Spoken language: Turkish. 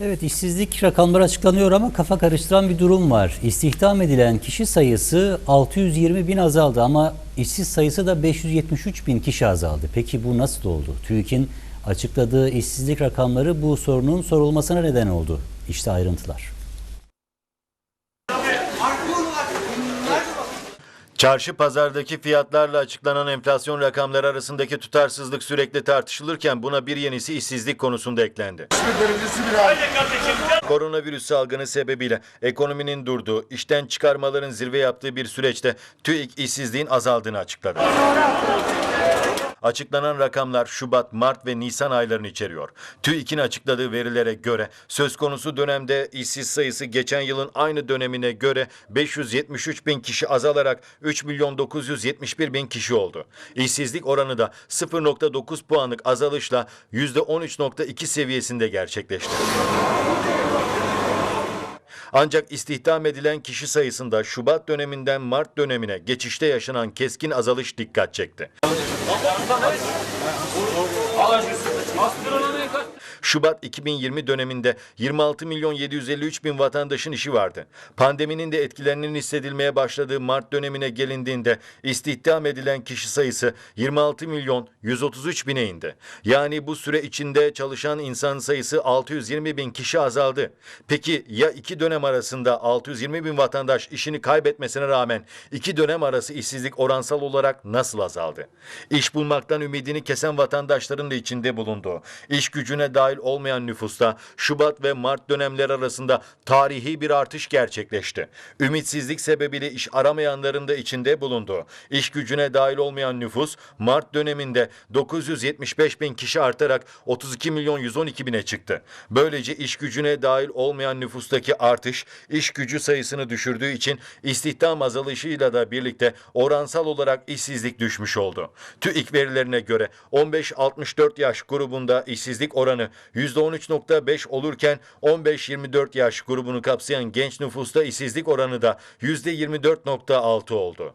Evet işsizlik rakamları açıklanıyor ama kafa karıştıran bir durum var. İstihdam edilen kişi sayısı 620 bin azaldı ama işsiz sayısı da 573 bin kişi azaldı. Peki bu nasıl oldu? TÜİK'in açıkladığı işsizlik rakamları bu sorunun sorulmasına neden oldu. İşte ayrıntılar. Çarşı pazardaki fiyatlarla açıklanan enflasyon rakamları arasındaki tutarsızlık sürekli tartışılırken buna bir yenisi işsizlik konusunda eklendi. Koronavirüs salgını sebebiyle ekonominin durduğu, işten çıkarmaların zirve yaptığı bir süreçte TÜİK işsizliğin azaldığını açıkladı. Açıklanan rakamlar Şubat, Mart ve Nisan aylarını içeriyor. TÜİK'in açıkladığı verilere göre söz konusu dönemde işsiz sayısı geçen yılın aynı dönemine göre 573 bin kişi azalarak 3 milyon 971 bin kişi oldu. İşsizlik oranı da 0.9 puanlık azalışla %13.2 seviyesinde gerçekleşti. Ancak istihdam edilen kişi sayısında Şubat döneminden Mart dönemine geçişte yaşanan keskin azalış dikkat çekti. Şubat 2020 döneminde 26 milyon 753 bin vatandaşın işi vardı. Pandeminin de etkilerinin hissedilmeye başladığı Mart dönemine gelindiğinde istihdam edilen kişi sayısı 26 milyon 133 bine indi. Yani bu süre içinde çalışan insan sayısı 620 bin kişi azaldı. Peki ya iki dönem arasında 620 bin vatandaş işini kaybetmesine rağmen iki dönem arası işsizlik oransal olarak nasıl azaldı? İş bulmaktan ümidini kesen vatandaşların da içinde bulunduğu, iş gücüne dahil olmayan nüfusta Şubat ve Mart dönemleri arasında tarihi bir artış gerçekleşti. Ümitsizlik sebebiyle iş aramayanların da içinde bulunduğu, iş gücüne dahil olmayan nüfus Mart döneminde 975 bin kişi artarak 32 milyon 112 bine çıktı. Böylece iş gücüne dahil olmayan nüfustaki artış iş gücü sayısını düşürdüğü için istihdam azalışıyla da birlikte oransal olarak işsizlik düşmüş oldu. TÜİK verilerine göre 15-64 yaş grubunda işsizlik oranı %13.5 olurken 15-24 yaş grubunu kapsayan genç nüfusta işsizlik oranı da %24.6 oldu.